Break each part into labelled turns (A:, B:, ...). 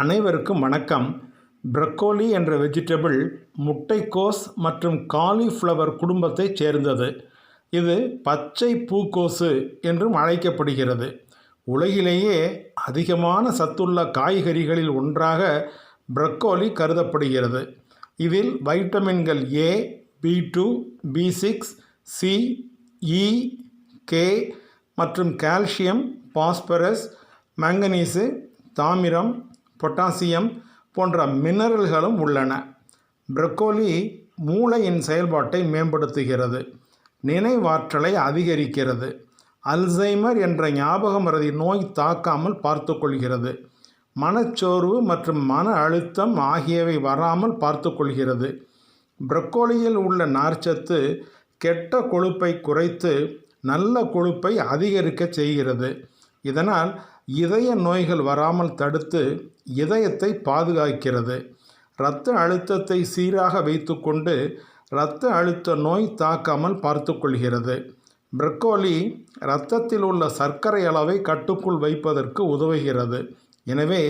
A: அனைவருக்கும் வணக்கம். ப்ரக்கோலி என்ற வெஜிடபிள் முட்டைக்கோஸ் மற்றும் காலிஃப்ளவர் குடும்பத்தைச் சேர்ந்தது. இது பச்சை பூக்கோசு என்றும் அழைக்கப்படுகிறது. உலகிலேயே அதிகமான சத்துள்ள காய்கறிகளில் ஒன்றாக ப்ரக்கோலி கருதப்படுகிறது. இதில் வைட்டமின்கள் A B two B six C E K மற்றும் கால்சியம் பாஸ்பரஸ் மங்கனீசு தாமிரம் பொட்டாசியம் போன்ற மினரல்களும் உள்ளன. ப்ரக்கோலி மூளையின் செயல்பாட்டை மேம்படுத்துகிறது. நினைவாற்றலை அதிகரிக்கிறது. அல்சைமர் என்ற ஞாபக மறதி நோய் தாக்காமல் பார்த்துக்கொள்கிறது மனச்சோர்வு மற்றும் மன அழுத்தம் ஆகியவை வராமல் பார்த்துக்கொள்கிறது ப்ரக்கோலியில் உள்ள நார்ச்சத்து கெட்ட கொழுப்பை குறைத்து நல்ல கொழுப்பை அதிகரிக்க செய்கிறது. இதனால் இதய நோய்கள் வராமல் தடுத்து இதயத்தை பாதுகாக்கிறது. இரத்த அழுத்தத்தை சீராக வைத்துக்கொண்டு இரத்த அழுத்த நோய் தாக்காமல் பார்த்துக்கொள்கிறது. பிரக்கோலி இரத்தத்தில் உள்ள சர்க்கரை அளவை கட்டுக்குள் வைப்பதற்கு உதவுகிறது. எனவே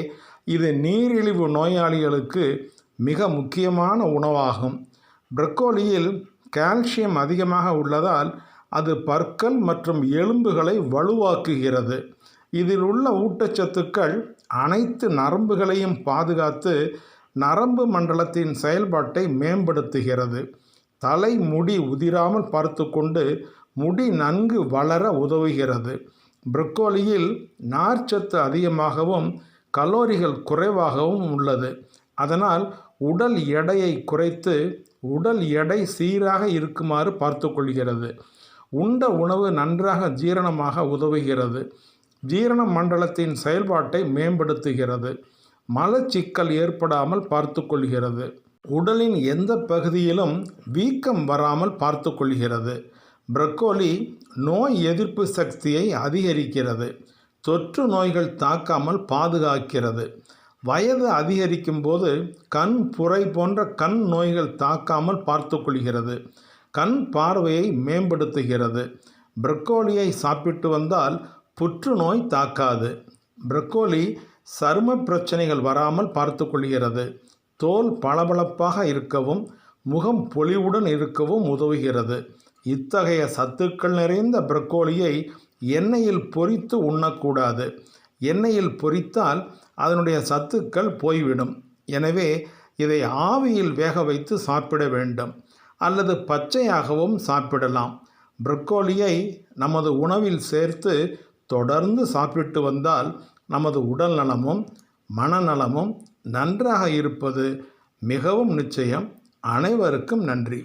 A: இது நீரிழிவு நோயாளிகளுக்கு மிக முக்கியமான உணவாகும். பிரக்கோலியில் கால்சியம் அதிகமாக உள்ளதால் அது பற்கள் மற்றும் எலும்புகளை வலுவாக்குகிறது. இதில் உள்ள ஊட்டச்சத்துக்கள் அனைத்து நரம்புகளையும் பாதுகாத்து நரம்பு மண்டலத்தின் செயல்பாட்டை மேம்படுத்துகிறது. தலை முடி உதிராமல் பார்த்து கொண்டு முடி நன்கு வளர உதவுகிறது. ப்ரொக்கோலியில் நார்ச்சத்து அதிகமாகவும் கலோரிகள் குறைவாகவும் உள்ளது. அதனால் உடல் எடையை குறைத்து உடல் எடை சீராக இருக்குமாறு பார்த்து கொள்கிறது உண்ட உணவு நன்றாக ஜீரணமாக உதவுகிறது. ஜீரண மண்டலத்தின் செயல்பாட்டை மேம்படுத்துகிறது. மலச்சிக்கல் ஏற்படாமல் பார்த்து கொள்கிறது உடலின் எந்த பகுதியிலும் வீக்கம் வராமல் பார்த்து கொள்கிறது ப்ரக்கோலி நோய் எதிர்ப்பு சக்தியை அதிகரிக்கிறது. தொற்று நோய்கள் தாக்காமல் பாதுகாக்கிறது. வயது அதிகரிக்கும் போது கண் புரை போன்ற கண் நோய்கள் தாக்காமல் பார்த்து கொள்கிறது கண் பார்வையை மேம்படுத்துகிறது. ப்ரக்கோலியை சாப்பிட்டு வந்தால் புற்றுநோய் தாக்காது. ப்ரக்கோலி சரும பிரச்சனைகள் வராமல் பார்த்து கொள்கிறது. தோல் பளபளப்பாக இருக்கவும் முகம் பொலிவுடன் இருக்கவும் உதவுகிறது. இத்தகைய சத்துக்கள் நிறைந்த ப்ரக்கோலியை எண்ணெயில் பொரித்து உண்ணக்கூடாது. எண்ணெயில் பொரித்தால் அதனுடைய சத்துக்கள் போய்விடும். எனவே இதை ஆவியில் வேக வைத்து சாப்பிட வேண்டும். அல்லது பச்சையாகவும் சாப்பிடலாம். ப்ரக்கோலியை நமது உணவில் சேர்த்து தொடர்ந்து சாப்பிட்டு வந்தால் நமது உடல் நலமும் மனநலமும் நன்றாக இருப்பது மிகவும் நிச்சயம். அனைவருக்கும் நன்றி.